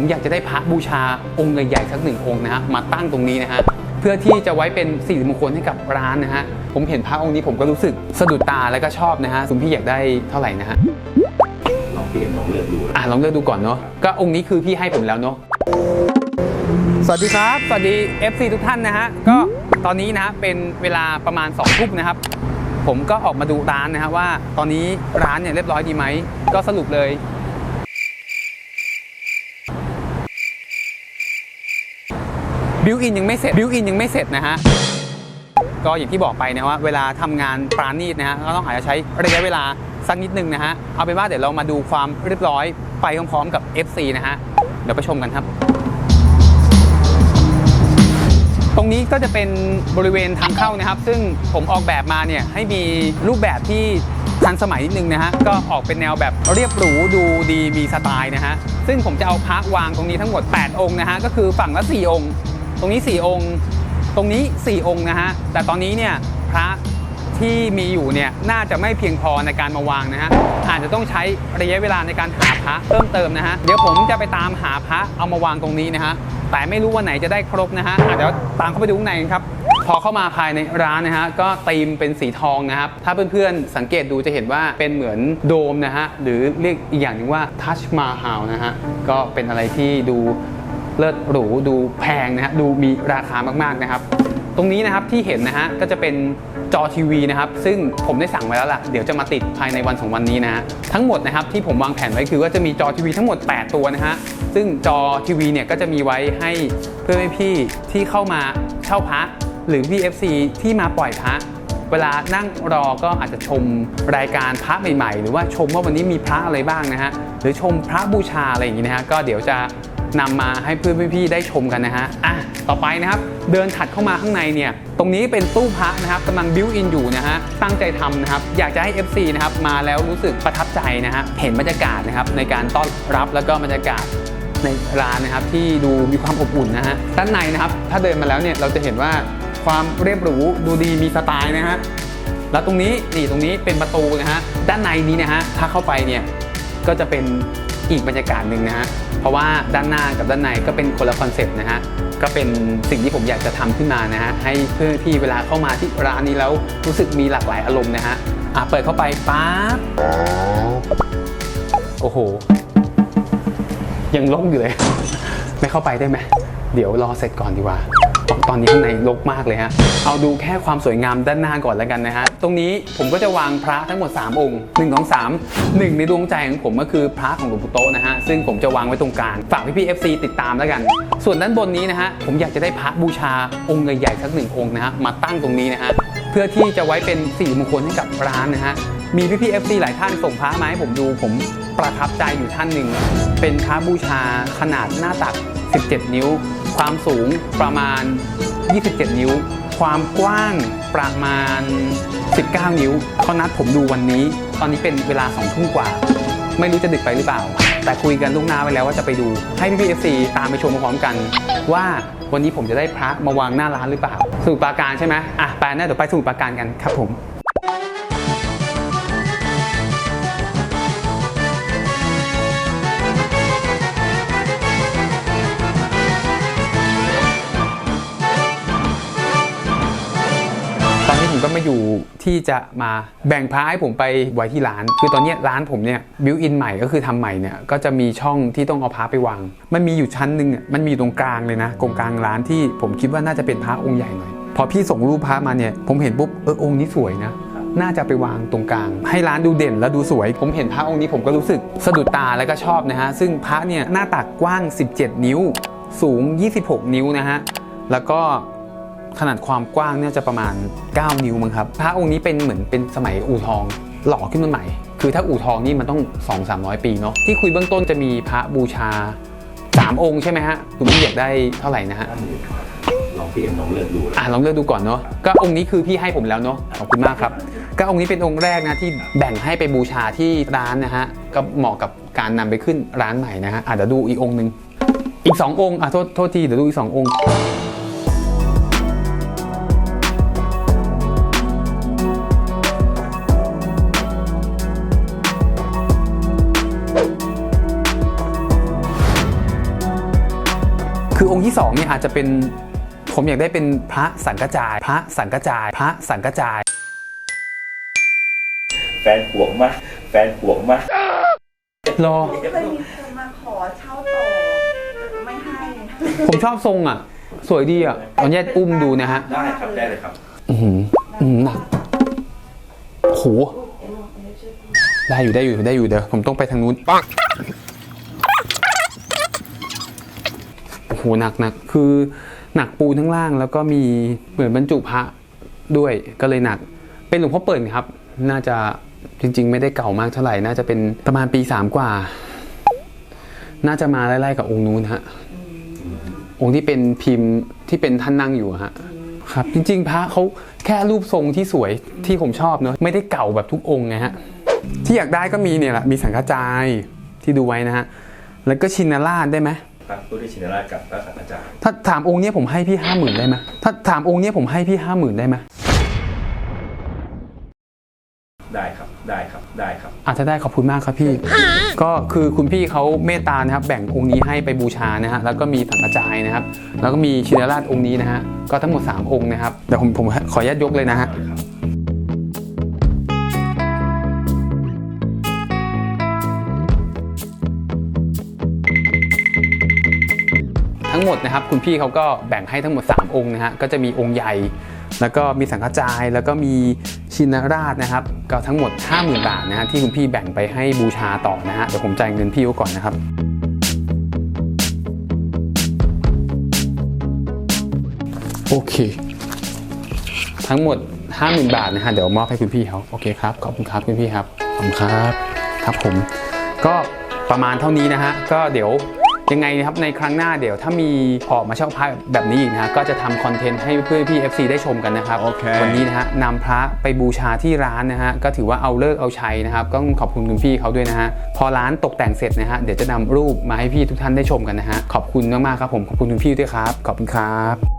ผมอยากจะได้พระบูชาองค์ใหญ่ๆสักหนึ่งองค์นะฮะมาตั้งตรงนี้นะฮะเพื่อที่จะไว้เป็นสิริมงคลให้กับร้านนะฮะผมเห็นพระองค์นี้ผมก็รู้สึกสะดุดตาแล้วก็ชอบนะฮะคุณพี่อยากได้เท่าไหร่นะฮะลองเปลี่ยนลองเลือกดูอะลองเลือกดูก่อนเนาะก็องค์นี้คือพี่ให้ผมแล้วเนาะสวัสดีครับ สวัสดี FC ทุกท่านนะฮะ ก็ตอนนี้นะฮะเป็นเวลาประมาณ2ทุ่มนะครับ ผมก็ออกมาดูร้านนะฮะว่าตอนนี้ร้านเนี่ยเรียบร้อยดีไหม ก็สรุปเลย บิวอินยังไม่เสร็จบิวอินยังไม่เสร็จนะฮะก็อย่างที่บอกไปนะว่าเวลาทำงานปราณีตนะฮะก็ต้องอาจจะใช้ระยะเวลาสักนิดนึงนะฮะเอาเป็นว่าเดี๋ยวเรามาดูความเรียบร้อยไปพร้อมๆกับ FC นะฮะเดี๋ยวไปชมกันครับ ตรงนี้ก็จะเป็นบริเวณทางเข้านะครับ ซึ่งผมออกแบบมาเนี่ยให้มีรูปแบบที่ทันสมัยนิดนึงนะฮะก็ออกเป็นแนวแบบเรียบหรูดูดีมีสไตล์นะฮะซึ่งผมจะเอาพระวางตรงนี้ทั้งหมด 8 องค์นะฮะก็คือฝั่งละ 4 องค์ ตรงนี้ 4 องค์ ตรงนี้ 4 องค์นะฮะ แต่ตอนนี้เนี่ยพระที่มีอยู่เนี่ยน่าจะไม่เพียงพอในการมาวางนะฮะ อาจจะต้องใช้ระยะเวลาในการหาพระเพิ่มเติมนะฮะ เดี๋ยวผมจะไปตามหาพระเอามาวางตรงนี้นะฮะ แต่ไม่รู้วันไหนจะได้ครบนะฮะอะเดี๋ยวตามเข้าไปดูข้างในครับพอเข้ามาภายในร้านนะฮะก็ธีมเป็นสีทองนะครับถ้าเพื่อนๆสังเกตดูจะเห็นว่าเป็นเหมือนโดมนะฮะหรือเรียกอีกอย่างหนึ่งว่าทัชมาฮาลนะฮะก็เป็นอะไรที่ดู เลิศหรูดูแพงนะฮะดูมีราคามากๆนะครับ ตรงนี้นะครับที่เห็นนะฮะก็จะเป็นจอทีวีนะครับซึ่งผมได้สั่งไว้แล้วล่ะเดี๋ยวจะมาติดภายในวันสองวันนี้นะฮะทั้งหมดนะครับที่ผมวางแผนไว้คือว่าจะมีจอทีวีทั้งหมด 8 ตัวนะฮะซึ่งจอทีวีเนี่ยก็จะมีไว้ให้เพื่อนพี่ที่เข้ามาเช่าพระหรือ VFC ที่มาปล่อยพระเวลานั่งรอก็อาจจะชมรายการพระใหม่ๆ หรือว่าชมว่าวันนี้มีพระอะไรบ้างนะฮะหรือชมพระบูชาอะไรอย่างงี้นะฮะก็เดี๋ยวจะ นำมาให้เพื่อนๆพี่ๆได้ชมกันนะฮะอะต่อไปนะครับเดินถัดเข้ามาข้างในเนี่ยตรงนี้เป็นตู้พระนะครับกำลังบิวอินอยู่นะฮะตั้งใจทำนะครับอยากจะให้ FC นะครับมาแล้วรู้สึกประทับใจนะฮะเห็นบรรยากาศนะครับในการต้อนรับแล้วก็บรรยากาศในร้านนะครับที่ดูมีความอบอุ่นนะฮะด้านในนะครับถ้าเดินมาแล้วเนี่ยเราจะเห็นว่าความเรียบหรูดูดีมีสไตล์นะฮะแล้วตรงนี้นี่ตรงนี้เป็นประตูนะฮะด้านในนี้นะฮะถ้าเข้าไปเนี่ยก็จะเป็น อีกบรรยากาศหนึ่งนะฮะ เพราะว่าด้านหน้ากับด้านในก็เป็นคนละคอนเซปต์นะฮะ ก็เป็นสิ่งที่ผมอยากจะทำขึ้นมานะฮะ ให้เพื่อที่เวลาเข้ามาที่ร้านนี้แล้วรู้สึกมีหลากหลายอารมณ์นะฮะ อะเปิดเข้าไปปั๊บโอ้โห ยังลกอยู่เลย ไม่เข้าไปได้ไหม เดี๋ยวรอเสร็จก่อนดีกว่า ตอนนี้ข้างในรกมากเลยฮะ เอาดูแค่ความสวยงามด้านหน้าก่อนแล้วกันนะฮะ ตรงนี้ผมก็จะวางพระทั้งหมด 3 องค์1 2 3 1ในดวงใจของผมก็คือพระของหลวงปู่โตนะฮะ ซึ่งผมจะวางไว้ตรงกลาง ฝากพี่ๆ FC ติดตามแล้วกัน ส่วนด้านบนนี้นะฮะ ผมอยากจะได้พระบูชาองค์ใหญ่ๆสักหนึ่งองค์นะฮะ มาตั้งตรงนี้นะฮะ เพื่อที่จะไว้เป็นสิริมงคลให้กับร้านนะฮะ มีพี่ๆ FC หลายท่านส่งพระมาให้ผมดู ผมประทับใจอยู่ท่านหนึ่ง เป็นพระบูชาขนาดหน้าตัก 17 นิ้ว ความสูงประมาณ 27 นิ้ว ความกว้างประมาณ 19 นิ้วเขานัดผมดูวันนี้ ตอนนี้เป็นเวลา2ทุ่มกว่า ไม่รู้จะดึกไปหรือเปล่า แต่คุยกันล่วงหน้าไว้แล้วว่าจะไปดู ให้พี่พีเอฟซีตามไปชมพร้อมกัน ว่าวันนี้ผมจะได้พระมาวางหน้าร้านหรือเปล่าสมุทรปราการใช่ไหมอะไปนะเดี๋ยวไปสมุทรปราการกันครับผม ผมก็มาอยู่ที่จะมาแบ่งพระให้ผมไปไว้ที่ร้าน คือตอนนี้ร้านผมเนี่ยบิวอินใหม่ก็คือทำใหม่เนี่ยก็จะมีช่องที่ต้องเอาพระไปวาง มันมีอยู่ชั้นหนึ่งมันมีอยู่ตรงกลางเลยนะตรงกลางร้านที่ผมคิดว่าน่าจะเป็นพระองค์ใหญ่หน่อยพอพี่ส่งรูปพระมาเนี่ยผมเห็นปุ๊บเออองค์นี้สวยนะน่าจะไปวางตรงกลาง ให้ร้านดูเด่นและดูสวย ผมเห็นพระองค์นี้ผมก็รู้สึกสะดุดตาแล้วก็ชอบนะฮะ ซึ่งพระเนี่ยหน้าตักกว้าง 17 นิ้ว สูง 26 นิ้วนะฮะ แล้วก็ ขนาดความกว้างเนี่ยจะประมาณ 9 นิ้วมั้งครับพระองค์นี้เป็นเหมือนเป็นสมัยอู่ทองหล่อขึ้นมาใหม่ คือถ้าอู่ทองนี่มันต้อง 2 3 0 0 ปีเนาะที่คุยเบื้องต้นจะมีพระบูชา 3 องค์ใช่ไหมฮะคุณพี่อยากได้เท่าไหร่นะฮะลองเปลี่ยนลองเลือกดูอะลองเลือกดูก่อนเนาะก็องค์นี้คือพี่ให้ผมแล้วเนาะขอบคุณมากครับ ก็องค์นี้เป็นองค์แรกนะที่แบ่งให้ไปบูชาที่ร้านนะฮะก็เหมาะกับการนำไปขึ้นร้านใหม่นะฮะอะเดี๋ยวดูอีกองค์หนึ่งอีก 2 องค์อะโทษโทษทีเดี๋ยวดูอีก 2 องค์ คือองค์ที่สองเนี่ยอาจจะเป็นผมอยากได้เป็นพระสังกจาย พระสังกจาย พระสังกจาย แฟนห่วงมาก แฟนห่วงมาก รอ เคยมีคนมาขอเช่าต่อแต่ไม่ให้ ผมชอบทรงอะ สวยดีอะขออนุญาตอุ้มดูนะฮะ ได้ครับได้เลยครับ อือหืออือหือหนักโหได้อยู่ได้อยู่ได้อยู่เดี๋ยวผมต้องไปทางนู้นปัง โหหนักหนักคือหนักปูทั้งล่างแล้วก็มีเหมือนบรรจุพระด้วยก็เลยหนัก เป็นหลวงพ่อเปิ่นครับ น่าจะจริง ๆ ไม่ได้เก่ามากเท่าไหร่ น่าจะเป็นประมาณปีสามกว่า น่าจะมาไล่ๆกับองค์นู้นฮะองค์ที่เป็นพิมพ์ที่เป็นท่านนั่งอยู่ฮะครับ จริง ๆ พระเขาแค่รูปทรงที่สวยที่ผมชอบเนอะไม่ได้เก่าแบบทุกองค์ไงฮะที่อยากได้ก็มีเนี่ยแหละมีสังฆจายที่ดูไว้นะฮะแล้วก็ชินราชได้ไหม พระพุทธชินราชกับพระสังฆจารย์ ถ้าถามองค์เนี้ยผมให้พี่ห้าหมื่นได้ไหมถ้าถามองค์เนี้ยผมให้พี่ห้าหมื่นได้ไหมได้ครับ ได้ครับ ได้ครับ อาจจะได้ขอบคุณมากครับพี่ ก็คือคุณพี่เขาเมตตานะครับ แบ่งองค์นี้ให้ไปบูชานะฮะ แล้วก็มีสังฆจายนะครับ แล้วก็มีชินราชองค์นี้นะฮะ ก็ทั้งหมด 3 องค์นะครับ เดี๋ยวผมผมขออนุญาตยกเลยนะฮะ ทั้งหมดนะครับ คุณพี่เขาก็แบ่งให้ทั้งหมด 3 องค์นะฮะก็จะมีองค์ใหญ่ แล้วก็มีสังฆจายแล้วก็มีชินราชนะครับ ก็ทั้งหมด 50,000 บาทนะฮะที่คุณพี่แบ่งไปให้บูชาต่อนะฮะเดี๋ยวผมจ่ายเงินพี่เขาก่อนนะครับโอเค ทั้งหมด 50,000 บาทนะฮะเดี๋ยวมอบให้คุณพี่เขาโอเคครับขอบคุณครับคุณพี่ครับขอบคุณครับครับผม ก็ประมาณเท่านี้นะฮะก็เดี๋ยว ยังไงนะครับในครั้งหน้าเดี๋ยวถ้ามีออกมาเช่าพระแบบนี้อีกนะฮะก็จะทำคอนเทนต์ให้เพื่อนพี่ FC ได้ชมกันนะครับ โอเค วันนี้นะฮะนำพระไปบูชาที่ร้านนะฮะก็ถือว่าเอาเลิกเอาชัยนะครับก็ต้องขอบคุณคุณพี่เขาด้วยนะฮะพอร้านตกแต่งเสร็จนะฮะเดี๋ยวจะนำรูปมาให้พี่ทุกท่านได้ชมกันนะฮะขอบคุณมากๆครับผมขอบคุณคุณพี่ด้วยครับขอบคุณครับ